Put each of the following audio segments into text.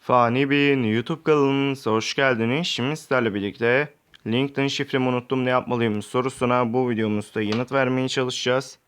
Fani Bey'in YouTube kanalımıza hoş geldiniz. Şimdi sizlerle birlikte LinkedIn şifremi unuttum ne yapmalıyım sorusuna bu videomuzda yanıt vermeye çalışacağız.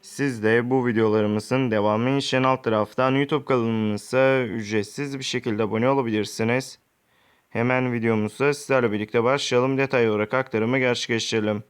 Siz de bu videolarımızın devamı için alt taraftan YouTube kanalımıza ücretsiz bir şekilde abone olabilirsiniz. Hemen videomuza sizlerle birlikte başlayalım. Detaylı olarak aktarımı gerçekleştirelim.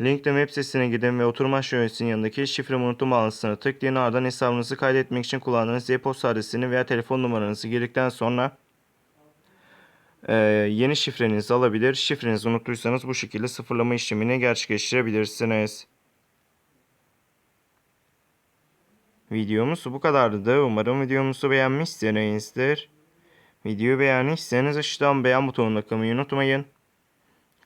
LinkedIn web sitesine gidin ve oturma şöhresinin yanındaki şifremi unuttum bağlantısına tıklayın. Ardından hesabınızı kaydetmek için kullandığınız e-posta adresini veya telefon numaranızı girdikten sonra eee, yeni şifrenizi alabilir. Şifrenizi unuttuysanız bu şekilde sıfırlama işlemini gerçekleştirebilirsiniz. Videomuz bu kadardı. Umarım videomuzu beğenmişsinizdir. Videoyu beğendiyseniz aşağıdan beğen butonuna tıklamayı unutmayın.